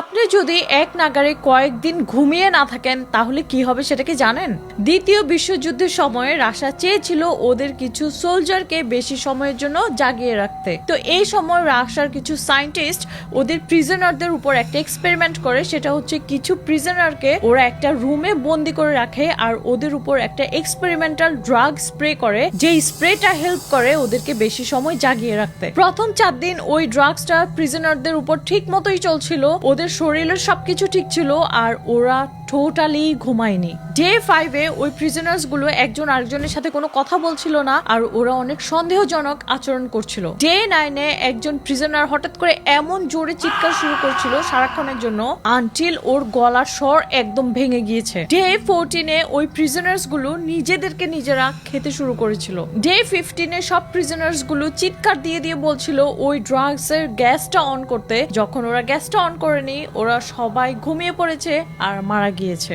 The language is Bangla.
আপনি যদি এক নাগারে কয়েকদিন ঘুমিয়ে না থাকেন, তাহলে কি হবে সেটা কি জানেন? দ্বিতীয় বিশ্বযুদ্ধের সময় রাশা চেয়েছিল ওদের কিছু সোলজারকে বেশি সময়ের জন্য জাগিয়ে রাখতে। তো এই সময় রাশার কিছু সায়েন্টিস্ট ওদের প্রিজনারদের উপর একটা এক্সপেরিমেন্ট করে, সেটা হচ্ছে কিছু প্রিজনারকে ওরা একটা রুমে বন্দি করে রাখে আর ওদের উপর একটা এক্সপেরিমেন্টাল ড্রাগ স্প্রে করে যে স্প্রেটা হেল্প করে ওদেরকে বেশি সময় জাগিয়ে রাখতে। প্রথম চার দিন ওই ড্রাগসটা প্রিজনারদের উপর ঠিক মতোই চলছিল, ওদের শরীরের সবকিছু ঠিক ছিল আর ওরা টোটালি ঘুমায়নি। ডে ফাইভে ওই প্রিজনার্সগুলো একজন আরেকজনের সাথে কোনো কথা বলছিল না, আর ওরা অনেক সন্দেহজনক আচরণ করছিল। ডে নাইনে একজন প্রিজনার হঠাৎ করে এমন জোরে চিৎকার শুরু করছিল সারাক্ষণের জন্য আনটিল ওর গলার স্বর একদম ভেঙে গিয়েছে। ডে ফোরটিনে ওই প্রিজনার্সগুলো নিজেদেরকে নিজেরা খেতে শুরু করেছিল। ডে ফিফটিনে সব প্রিজনার্সগুলো চিৎকার দিয়ে দিয়ে বলছিল, ওই ড্রাগস এর গ্যাসটা অন করতে। যখন ওরা গ্যাসটা অন করেনি, ওরা সবাই ঘুমিয়ে পড়েছে আর মারা গিয়েছে।